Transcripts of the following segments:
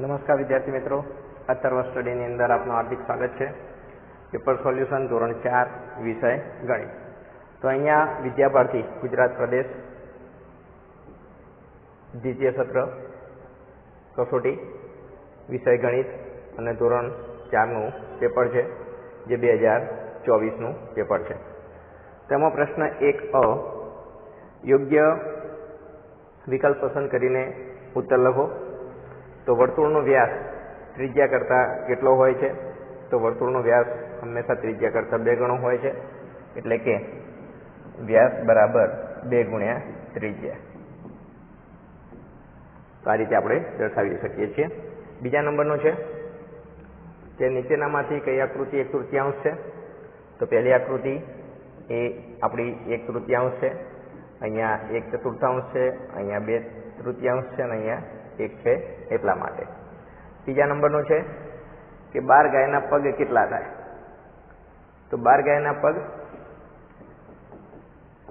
નમસ્કાર વિદ્યાર્થી મિત્રો. અથર્વ સ્ટડીની અંદર આપનું હાર્દિક સ્વાગત છે. પેપર સોલ્યુશન ધોરણ ચાર, વિષય ગણિત. તો અહીંયા વિદ્યાભારતી ગુજરાત પ્રદેશ, દ્વિતીય સત્ર, કસોટી, વિષય ગણિત અને ધોરણ ચારનું પેપર છે, જે બે હજાર ચોવીસનું પેપર છે. તેમાં પ્રશ્ન એક અ, યોગ્ય વિકલ્પ પસંદ કરીને ઉત્તર લખો. તો વર્તુળનો વ્યાસ ત્રિજ્યા કરતાં કેટલો હોય છે? તો વર્તુળનો વ્યાસ હંમેશા ત્રિજ્યા કરતાં બે ગણો હોય છે. એટલે કે વ્યાસ બરાબર બે ગુણ્યા ત્રિજ્યા. તો આ રીતે આપણે દર્શાવી શકીએ છીએ. બીજા નંબરનો છે, કે નીચેનામાંથી કઈ આકૃતિ એક તૃતીયાંશ છે? તો પહેલી આકૃતિ એ આપણી એક તૃતીયાંશ છે, અહીંયા એક ચતુર્થાંશ છે, અહીંયા બે તૃતીયાંશ છે, અને અહીંયા એક છે એટલા માટે. ત્રીજા નંબરનો છે કે બાર ગાયના પગ કેટલા થાય? તો બાર ગાયના પગ,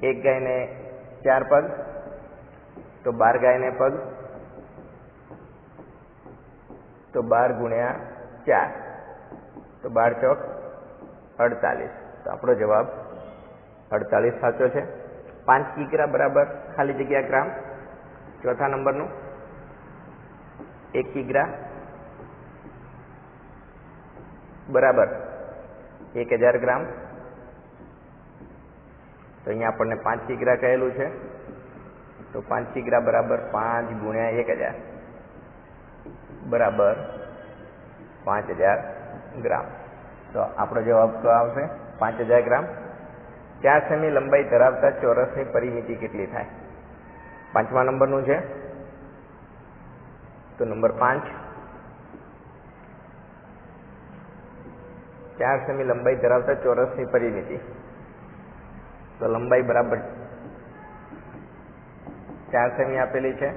એક ગાયને ચાર પગ, તો બાર ગાયને પગ, તો બાર ગુણ્યા ચાર, તો બાર ચોક અડતાલીસ. તો આપણો જવાબ અડતાલીસ સાચો છે. પાંચ કિગ્રા બરાબર ખાલી જગ્યા ગ્રામ. ચોથા નંબરનું એક કિગ્રા બરાબર. એક હજાર ગ્રામ. તો અહીંયા આપણને પાંચ કિગ્રા કહેલું છે. તો પાંચ કિગ્રા બરાબર પાંચ ગુણ્યા એક હજાર. બરાબર પાંચ હજાર ગ્રામ. તો આપણો જવાબ તો આવશે પાંચ હજાર ગ્રામ. ચાર સેમી લંબાઈ ધરાવતા ચોરસની પરિમિતિ કેટલી થાય? પાંચમા નંબરનું છે. તો નંબર પાંચ. ચાર સેમી લંબાઈ ધરાવતા ચોરસની પરિમિતિ. તો લંબાઈ બરાબર ચાર સેમી આપેલી છે.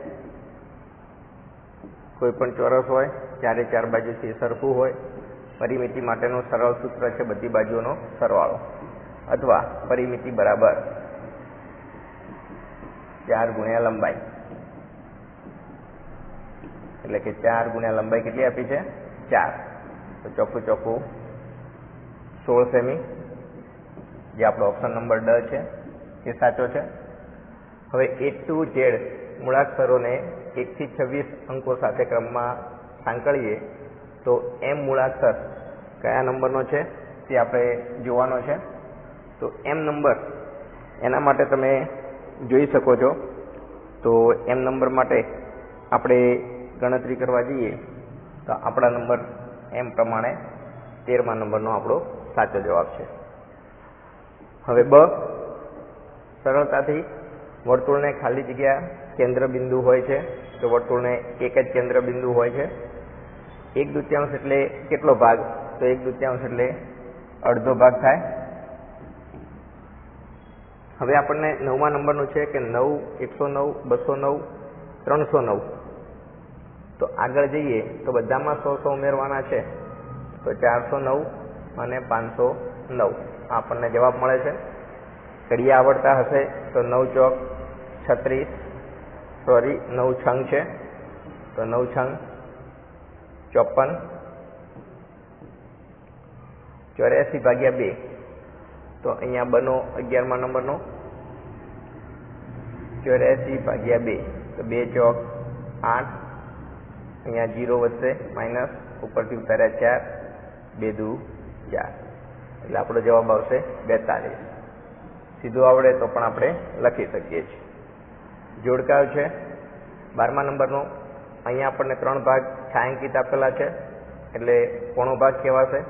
કોઈ પણ ચોરસ હોય, ચારે ચાર બાજુથી સરખું હોય, પરિમિતિ માટેનું સરળ સૂત્ર છે બધી બાજુઓનો સરવાળો. અથવા પરિમિતિ બરાબર ચાર ગુણ્યા લંબાઈ. એટલે કે ચાર ગુણ્યા લંબાઈ કેટલી આપી છે? ચાર. તો ચોખ્ખું ચોખ્ખું સોળ સેમી, જે આપણો ઓપ્શન નંબર ડ છે, એ સાચો છે. હવે એ ટુ ઝેડ મૂળાક્ષરોને એકથી છવ્વીસ અંકો સાથે ક્રમમાં સાંકળીએ, તો એમ મૂળાક્ષર કયા નંબરનો છે તે આપણે જોવાનો છે. તો એમ નંબર એના માટે તમે જોઈ શકો છો. તો એમ નંબર માટે આપણે ગણતરી કરવા જઈએ, તો આપણા નંબર એમ પ્રમાણે તેરમા નંબરનો આપણો સાચો જવાબ છે. હવે બ, સરળતાથી વર્તુળને ખાલી જગ્યા કેન્દ્ર બિંદુ હોય છે, તો વર્તુળને એક જ કેન્દ્ર બિંદુ હોય છે. એક દૃત્યાંશ એટલે કેટલો ભાગ? તો એક દૃત્યાંશ એટલે અડધો ભાગ થાય. હવે આપણને નવમા નંબરનું છે કે નવ, એકસો નવ, બસો નવ, ત્રણસો નવ. તો આગળ જઈએ તો બધામાં સો સો ઉમેરવાના છે. તો ચારસો નવ અને પાંચસો નવ. આપણને જવાબ મળે છે. ઘડિયા આવડતા હશે તો નવ ચોક છત્રીસ. સોરી, નવ છંગ છે. તો નવ છંગ ચોપન. ચોર્યાસી ભાગ્યા બે. તો અહીંયા બનો અગિયારમા નંબરનો. ચોર્યાસી ભાગ્યા બે. તો બે ચોક આઠ. અહીંયા જીરો વધશે, માઇનસ, ઉપરથી ઉતાર્યા ચાર, બે દુ, ચાર. એટલે આપણો જવાબ આવશે બેતાલીસ. સીધું આવડે તો પણ આપણે લખી શકીએ છીએ. જોડકાવ છે. બારમા નંબરનો. અહીંયા આપણને ત્રણ ભાગ છાંકિત આપેલા છે. એટલે કોણો ભાગ કહેવાશે?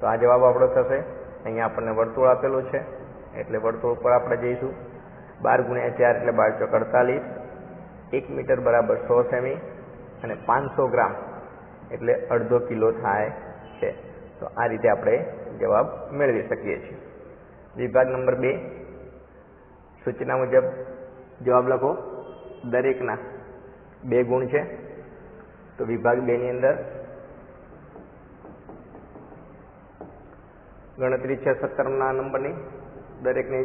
તો આ જવાબ આપણો થશે. અહીંયા આપણને વર્તુળ આપેલું છે. એટલે વર્તુળ પર આપણે જઈશું. બાર ગુણ્યા ચાર એટલે બાર ચોક અડતાલીસ. એક મીટર બરાબર સો સેમી. અને પાંચસો ગ્રામ, એટલે અડધો કિલો થાય છે. તો આ રીતે આપણે જવાબ મેળવી શકીએ છીએ. વિભાગ નંબર બે. સૂચના મુજબ જવાબ લખો, દરેકના બે ગુણ છે. તો વિભાગ બેની અંદર ગણતરી છે સત્તરના નંબરની. દરેકની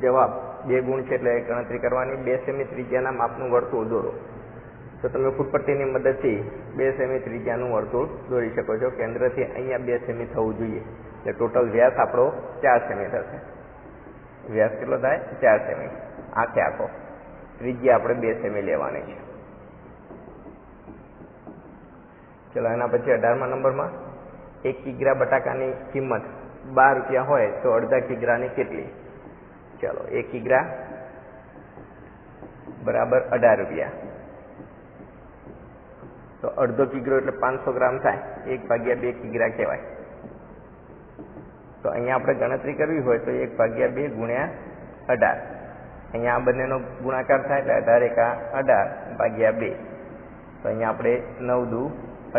જવાબ બે ગુણ છે, એટલે ગણતરી કરવાની. બે સેમી ત્રિજ્યાના માપનું વર્તુળ દોરો. તો તમે ફૂટપટ્ટીની મદદથી બે સેમી ત્રિજ્યાનું વર્તુળ દોરી શકો છો. કેન્દ્રથી અહીંયા બે સેમી થવું જોઈએ. એટલે ટોટલ વ્યાસ આપણો ચાર સેમી થશે. વ્યાસ કેટલો થાય? ચાર સેમી. આખે આખો. ત્રિજ્યા આપણે બે સેમી લેવાની છે. ચલો, એના પછી અઢારમા નંબરમાં એક કિગ્રા બટાકાની કિંમત બાર રૂપિયા હોય તો અડધા કિગ્રાની કેટલી? ચલો, એક કિગ્રા બરાબર અઢાર રૂપિયા. તો અડધો કિગ્રો એટલે પાંચસો ગ્રામ થાય. એક ભાગ્યા બે કિગ્રા કહેવાય. તો અહીંયા આપણે ગણતરી કરવી હોય તો એક ભાગ્યા બે ગુણ્યા અઢાર. અહીંયા આ બંનેનો ગુણાકાર થાય એટલે અઢાર એકા અઢાર ભાગ્યા બે. તો અહીંયા આપણે નવ દુ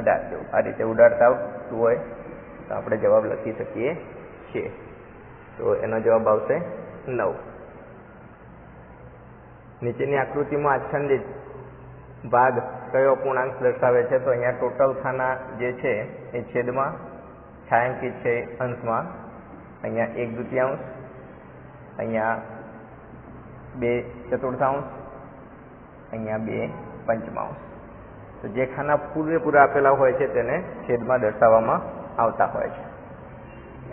અઢાર જેવું. આ રીતે ઉડાડતા આવતું હોય તો આપણે જવાબ લખી શકીએ છીએ. તો એનો જવાબ આવશે નવ. નીચેની આકૃતિમાં આચ્છાદિત ભાગ કયો પૂર્ણાંક દર્શાવે છે, તો અહીંયા ટોટલ ખાના જે છે એ છેદમાં છાयांકિત છે અંશમાં. અહીંયા એક દ્વિતીયાંશ, અહીંયા બે ચતુર્થાંશ, અહીંયા બે પંચમાંશ. તો જે ખાના પૂરેપૂરા આપેલા હોય છે તેને છેદમાં દર્શાવવામાં આવતા હોય છે.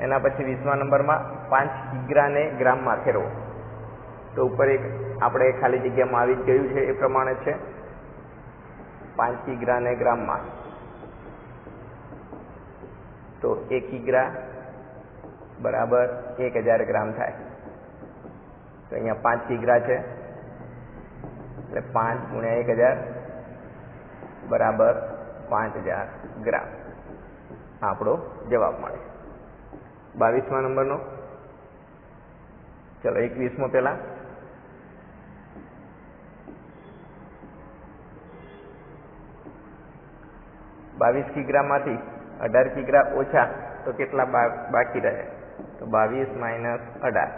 એના પછી વીસમા નંબરમાં પાંચ કિગ્રાને ગ્રામમાં ફેરવો. તો ઉપર એક આપણે ખાલી જગ્યામાં આવી જ ગયું છે એ પ્રમાણે છે. પાંચ કિગ્રાને ગ્રામમાં. તો એક કિગ્રા બરાબર એક હજાર ગ્રામ થાય. તો અહીંયા પાંચ કિગ્રા છે. એટલે પાંચ ગુણ્યા એક હજાર બરાબર પાંચ હજાર ગ્રામ. આપણો જવાબ મળે. બાવીસમા નંબરનો. ચલો એકવીસમો પેલા બાવીસ કિગ્રામાંથી અઢાર કિગ્રા ઓછા તો કેટલા બાકી રહે? તો બાવીસ માઇનસ અઢાર.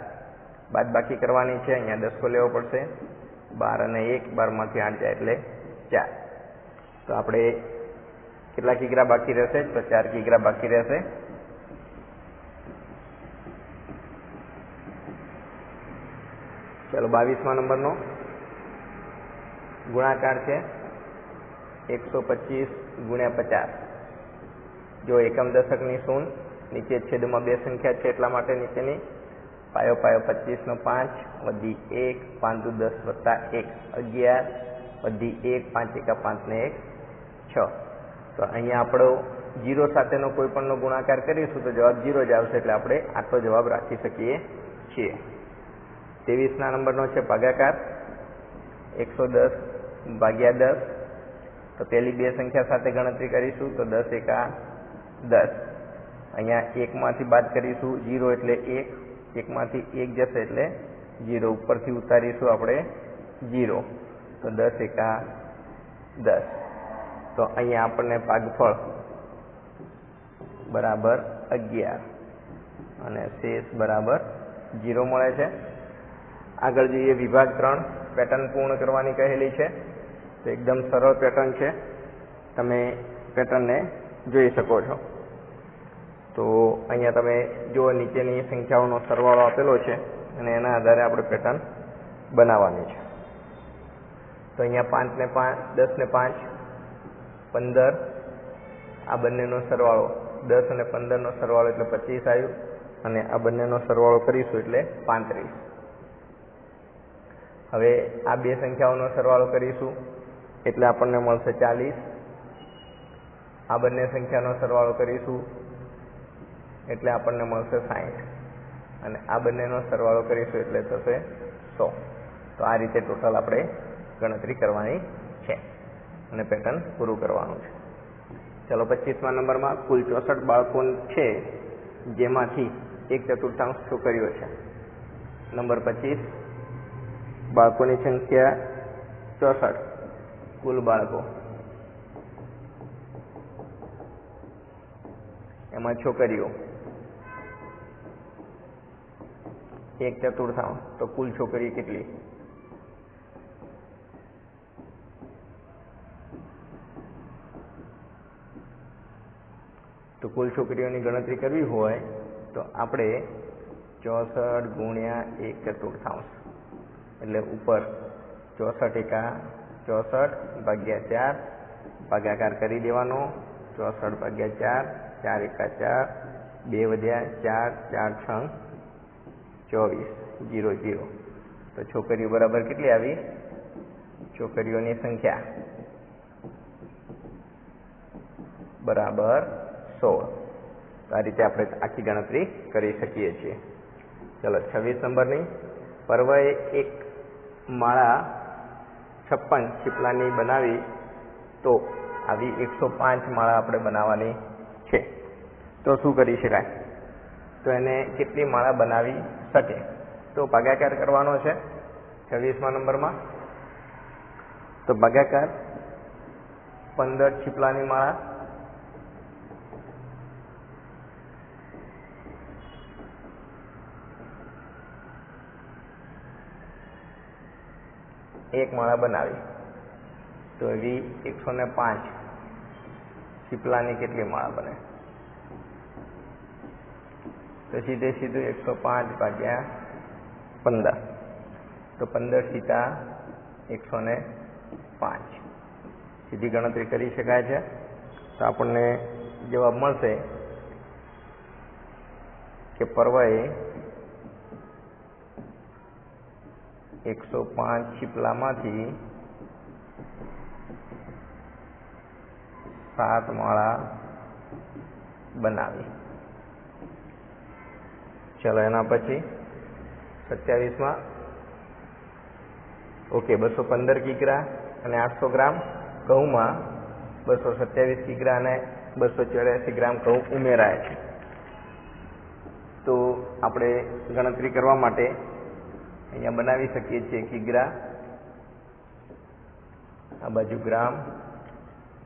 બાદ બાકી કરવાની છે, અહીંયા દસકો લેવો પડશે. બાર અને એક બારમાંથી આઠ જાય એટલે ચાર. તો આપણે કેટલા કિગ્રા બાકી રહેશે? તો ચાર કિગ્રા બાકી રહેશે. ચાલો, બાવીસમા નંબરનો ગુણાકાર છે. એકસો પચીસ ગુણ્યા પચાસ. જો એકમ દશકની શૂન, નીચે છેદમાં બે સંખ્યા છે એટલા માટે નીચેની પાયો પાયો પચીસનો પાંચ, વધી એક પાંચ દસ વત્તા એક, અગિયાર, વધી એક, પાંચ એકા પાંચને એક, છ. તો અહીંયા આપણો જીરો સાથેનો કોઈ પણનો ગુણાકાર કરીશું તો જવાબ જીરો જ આવશે એટલે આપણે આટલો જવાબ રાખી શકીએ છીએ. ત્રેવીસના નંબરનો છે ભાગાકાર. એકસો દસ ભાગ્યા દસ તો પહેલી બે સંખ્યા સાથે ગણતરી કરીશું, તો દસ એકા દસ. અહીંયા એકમાંથી બાદ કરીશું જીરો એટલે એક, એકમાંથી એક જશે એટલે જીરો ઉપરથી ઉતારીશું આપણે જીરો તો દસ એકા દસ. તો અહીંયા આપણને પાગફળ. બરાબર અગિયાર. અને શેષ બરાબર જીરો મળે છે. આગળ જોઈએ વિભાગ ત્રણ. પેટર્ન પૂર્ણ કરવાની કહેલી છે. તો એકદમ સરળ પેટર્ન છે. તમે પેટર્નને જોઈ શકો છો. તો અહીંયા તમે જો નીચેની સંખ્યાઓનો સરવાળો આપેલો છે અને એના આધારે આપણે પેટર્ન બનાવવાની છે. તો અહીંયા પાંચ ને પાંચ, દસ ને પાંચ, પંદર, આ બંનેનો સરવાળો. દસ અને પંદરનો સરવાળો એટલે પચીસ આવ્યું અને આ બંનેનો સરવાળો કરીશું એટલે પાંત્રીસ. હવે આ બે સંખ્યાઓનો સરવાળો કરીશું. એટલે આપણને મળશે ચાલીસ. આ બંને સંખ્યાનો સરવાળો કરીશું. એટલે આપણને મળશે સાહીઠ અને આ બંનેનો સરવાળો કરીશું એટલે થશે સો. તો આ રીતે ટોટલ આપણે ગણતરી કરવાની છે. અને પેટર્ન પૂરું કરવાનું છે. ચલો, પચીસમા નંબરમાં કુલ ચોસઠ બાળકો છે, જેમાંથી એક ચતુર્થાંશ છોકરીઓ છે. નંબર પચીસ. બાળકોની સંખ્યા ચોસઠ. કુલ બાળકો. એમાં છોકરીઓ. એક ચતુર્થાંશ, તો કુલ છોકરી કેટલી? તો કુલ છોકરીઓની ગણતરી કરવી હોય, તો આપણે ચોસઠ ગુણ્યા એક ચતુર્થાંશ. એટલે ઉપર ચોસઠ એકા ચોસઠ ભાગ્યા ચાર, ભાગાકાર કરી દેવાનો. ચોસઠ ભાગ્યા ચાર ચાર એકા ચાર, બે વધ્યા ચાર ચાર છ, ચોવીસ, જીરો જીરો. તો છોકરીઓ બરાબર કેટલી આવી? છોકરીઓની સંખ્યા. બરાબર સોળ. આ રીતે આપણે આખી ગણતરી કરી શકીએ છીએ. ચલો, છવ્વીસ નંબરની પર્વએ એક માળા છપ્પન છીપલાની બનાવી તો આવી એકસો પાંચ માળા આપણે બનાવવાની છે. તો શું કરી શકાય? તો એને કેટલી માળા બનાવી શકે? તો ભાગાકાર કરવાનો છે છવ્વીસમા નંબરમાં. તો ભાગાકાર પંદર છીપલાની માળા એક માળા બનાવી. તો એવી એકસો ને પાંચ સીપલાની કેટલી માળા બને? તો સીધે સીધું એકસો પાંચ ભાગ્યા પંદર. તો પંદર સીતા એકસો ને પાંચ. સીધી ગણતરી કરી શકાય છે. તો આપણને જવાબ મળશે કે પર્વએ એકસો પાંચ છીપલામાંથી સાત માળા બનાવી. ચલો એના પછી સત્યાવીસમાં. ઓકે, બસો પંદર કિગ્રા અને આઠસો ગ્રામ ઘઉંમાં બસો સત્યાવીસ કિગ્રા અને બસો ચોર્યાસી ગ્રામ ઘઉં ઉમેરાય છે. તો આપણે ગણતરી કરવા માટે અહીંયા બનાવી શકીએ છીએ કિગ્રા આ બાજુ ગ્રામ,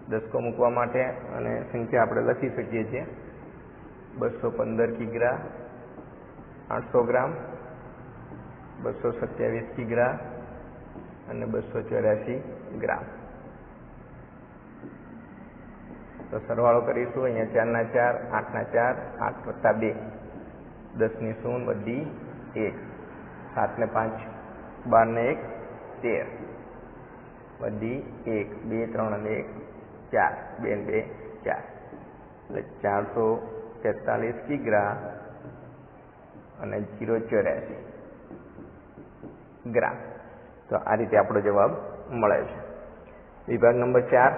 દસકો મૂકવા માટે અને સંખ્યા આપણે લખી શકીએ છીએ. બસો પંદર કિગ્રા આઠસો ગ્રામ, બસો સત્યાવીસ કિગ્રા અને બસો ચોર્યાસી ગ્રામ. તો સરવાળો કરીશું, અહીંયા ચારના ચાર, આઠના ચાર, આઠ વત્તા બે. દસની શૂન બધી એક. સાત ને પાંચ, બાર ને એક, તેર. બધી એક, બે, ત્રણ અને એક, ચાર. બે ને બે, ચાર. એટલે ચારસો તેતાલીસ કિગ્રા અને જીરો ચોર્યાસી ગ્રામ. તો આ રીતે આપણો જવાબ મળે છે. વિભાગ નંબર ચાર.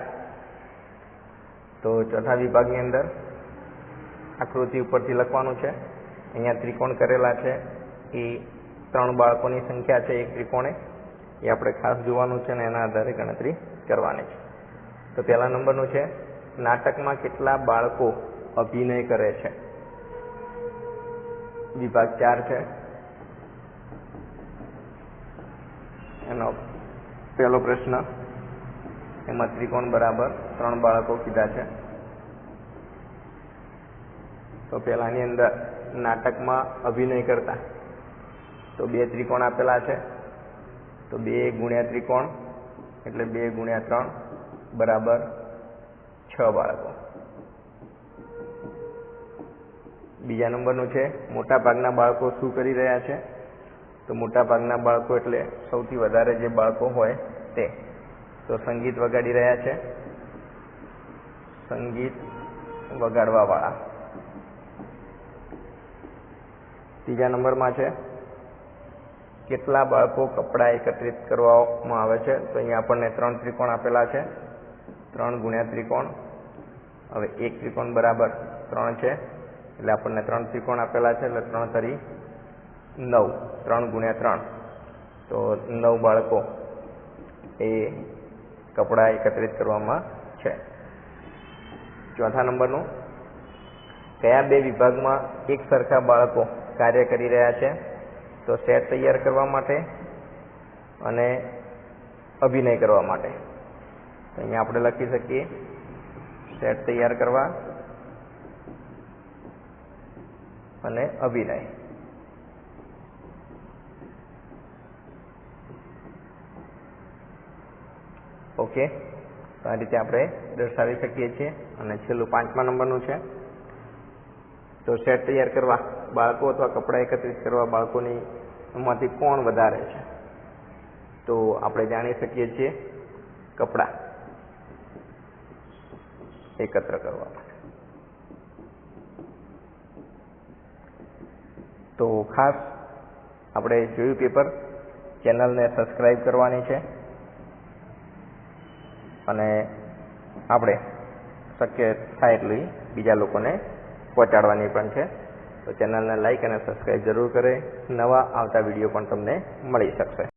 તો ચોથા વિભાગની અંદર આકૃતિ ઉપરથી લખવાનું છે. અહીંયા ત્રિકોણ કરેલા છે. એ ત્રણ બાળકોની સંખ્યા છે એક ત્રિકોણે. એ આપણે ખાસ જોવાનું છે અને એના આધારે ગણતરી કરવાની છે. તો પહેલા નંબરનું છે, નાટકમાં કેટલા બાળકો અભિનય કરે છે? વિભાગ ચાર છે. એનો પહેલો પ્રશ્ન, એમાં ત્રિકોણ બરાબર ત્રણ બાળકો કીધા છે. તો પહેલાની અંદર નાટકમાં અભિનય કરતા. તો બે ત્રિકોણ આપેલા છે. તો બે ગુણ્યા ત્રિકોણ એટલે બે ગુણ્યા ત્રણ બરાબર છ બાળકો. બીજા નંબરનું છે મોટા ભાગના બાળકો શું કરી રહ્યા છે? તો મોટા ભાગના બાળકો એટલે સૌથી વધારે જે બાળકો હોય તે. તો સંગીત વગાડી રહ્યા છે. સંગીત વગાડવા વાળા ત્રીજા નંબરમાં છે કેટલા બાળકો કપડાં એકત્રિત કરવામાં આવે છે? તો અહીંયા આપણને ત્રણ ત્રિકોણ આપેલા છે. ત્રણ ગુણ્યા ત્રિકોણ. હવે એક ત્રિકોણ બરાબર ત્રણ છે. એટલે આપણને ત્રણ ત્રિકોણ આપેલા છે, એટલે ત્રણ તરી નવ. ત્રણ ગુણ્યા ત્રણ. તો નવ બાળકો એ કપડાં એકત્રિત કરવામાં છે. ચોથા નંબરનું. કયા બે વિભાગમાં એક સરખા બાળકો કાર્ય કરી રહ્યા છે? તો સેટ તૈયાર કરવા માટે અને અભિનય કરવા માટે. અહીંયા આપણે લખી શકીએ સેટ તૈયાર કરવા અને અભિનય. ઓકે આ રીતે આપણે દર્શાવી શકીએ છીએ અને છેલ્લું પાંચમા નંબરનું છે. તો સેટ તૈયાર કરવા, બાળકો અથવા કપડાં એકત્રિત કરવા બાળકોની માંથી કોણ વધારે છે? તો આપણે જાણી શકીએ છીએ કપડાં. એકત્ર કરવા માટે. તો ખાસ આપણે જોયું પેપર, ચેનલને સબસ્ક્રાઈબ કરવાની છે. અને આપણે શક્ય થાય એટલી બીજા લોકોને પહોંચાડવાની પણ છે. તો ચેનલને લાઇક અને સબસ્ક્રાઈબ જરૂર કરે. નવા આવતા વીડિયો પણ તમને મળી શકશે.